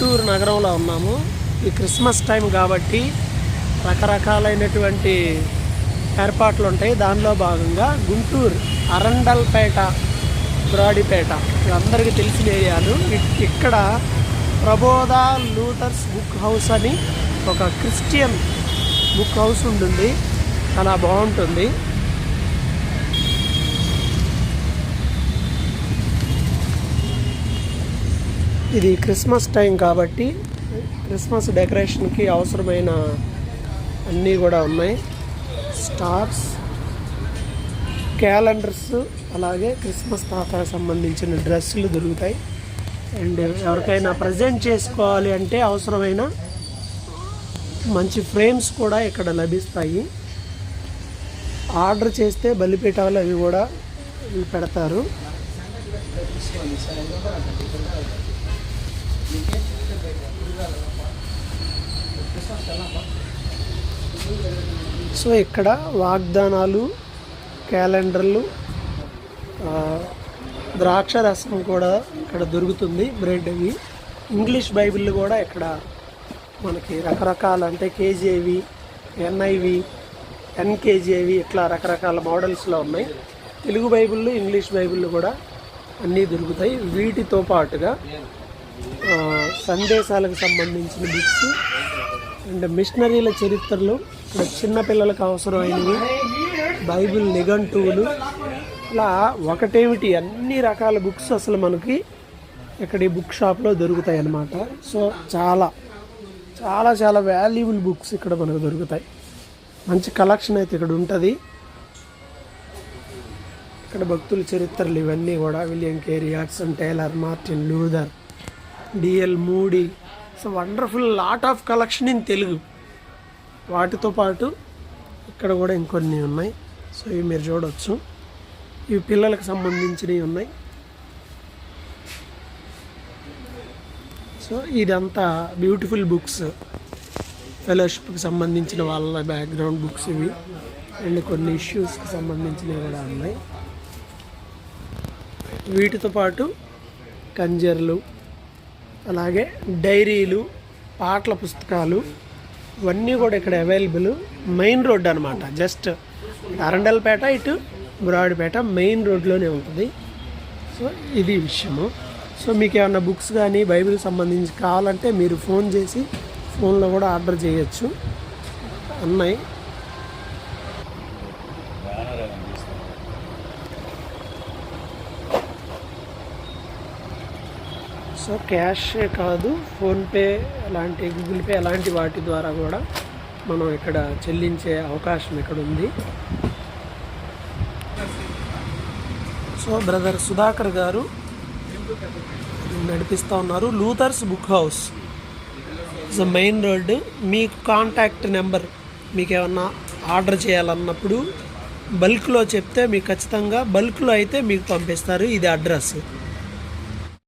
గుంటూరు నగరంలో ఉన్నాము. ఈ క్రిస్మస్ టైం కాబట్టి రకరకాలైనటువంటి ఏర్పాట్లు ఉంటాయి దానిలో భాగంగా గుంటూరు అరండల్పేట బ్రాడిపేట అందరికీ తెలిసిన ఏరియాలు. ఇక్కడ ప్రబోధ లూథర్స్ బుక్ హౌస్ అని ఒక క్రిస్టియన్ బుక్ హౌస్ ఉంటుంది చాలా బాగుంటుంది. ఇది క్రిస్మస్ టైం కాబట్టి క్రిస్మస్ డెకరేషన్కి అవసరమైన అన్నీ కూడా ఉన్నాయి. స్టార్స్ క్యాలెండర్స్ అలాగే క్రిస్మస్ తాతకు సంబంధించిన డ్రెస్సులు దొరుకుతాయి. అండ్ ఎవరికైనా ప్రజెంట్ చేసుకోవాలి అంటే అవసరమైన మంచి ఫ్రేమ్స్ కూడా ఇక్కడ లభిస్తాయి. ఆర్డర్ చేస్తే బలిపీఠాలు అవి కూడా పెడతారు. సో ఇక్కడ వాగ్దానాలు క్యాలెండర్లు ద్రాక్ష రసం కూడా ఇక్కడ దొరుకుతుంది బ్రెడ్ అవి ఇంగ్లీష్ బైబిల్ కూడా ఇక్కడ మనకి రకరకాల అంటే కేజీవి ఎన్ఐవి ఎన్కేజీవి ఇట్లా రకరకాల మోడల్స్లో ఉన్నాయి. తెలుగు బైబిళ్ళు ఇంగ్లీష్ బైబిళ్ళు కూడా అన్నీ దొరుకుతాయి. వీటితో పాటుగా సందేశాలకు సంబంధించిన బుక్స్ అండ్ మిషనరీల చరిత్రలు. ఇక్కడ చిన్నపిల్లలకు అవసరమైనవి. బైబిల్ నిఘంటువులు. ఇలా ఒకటేమిటి? అన్ని రకాల బుక్స్ అసలు మనకి ఇక్కడ ఈ బుక్ షాప్లో దొరుకుతాయి అన్నమాట. సో చాలా చాలా చాలా వాల్యుబుల్ బుక్స్ ఇక్కడ మనకు దొరుకుతాయి. మంచి కలెక్షన్ అయితే ఇక్కడ ఉంటుంది. ఇక్కడ భక్తుల చరిత్రలు ఇవన్నీ కూడా William Carey Hudson Taylor Martin Luther DL Moody. So wonderful lot of collection in Telugu వాటితో పాటు ఇక్కడ కూడా ఇంకొన్ని ఉన్నాయి. సో ఇవి మీరు చూడవచ్చు ఇవి పిల్లలకు సంబంధించినవి ఉన్నాయి. సో ఇదంతా బ్యూటిఫుల్ బుక్స్ ఫెలోషిప్కి సంబంధించిన వాళ్ళ బ్యాక్గ్రౌండ్ బుక్స్ ఇవి. అండ్ కొన్ని ఇష్యూస్కి సంబంధించినవి కూడా ఉన్నాయి. వీటితో పాటు కంజర్లు అలాగే డైరీలు పాటల పుస్తకాలు ఇవన్నీ కూడా ఇక్కడ అవైలబుల్ మెయిన్ రోడ్ అనమాట జస్ట్ అరండల్పేట ఇటు బ్రాడ్పేట మెయిన్ రోడ్లోనే ఉంటుంది. సో ఇది విషయము. సో మీకు ఏమన్నా బుక్స్ కానీ బైబిల్ సంబంధించి కావాలంటే మీరు ఫోన్ చేసి ఫోన్లో కూడా ఆర్డర్ చేయొచ్చు. ఉన్నాయి. సో క్యాష్ కాదు ఫోన్పే అలాంటి గూగుల్ పే అలాంటి వాటి ద్వారా కూడా మనం ఇక్కడ చెల్లించే అవకాశం ఇక్కడ ఉంది సో బ్రదర్ సుధాకర్ గారు నడిపిస్తూ ఉన్నారు. Luthers book house is main road. మీకు కాంటాక్ట్ నెంబర్ మీకు ఏమన్నా ఆర్డర్ చేయాలన్నప్పుడు బల్క్లో చెప్తే మీకు ఖచ్చితంగా బల్క్లో అయితే మీకు పంపిస్తారు. ఇది అడ్రస్.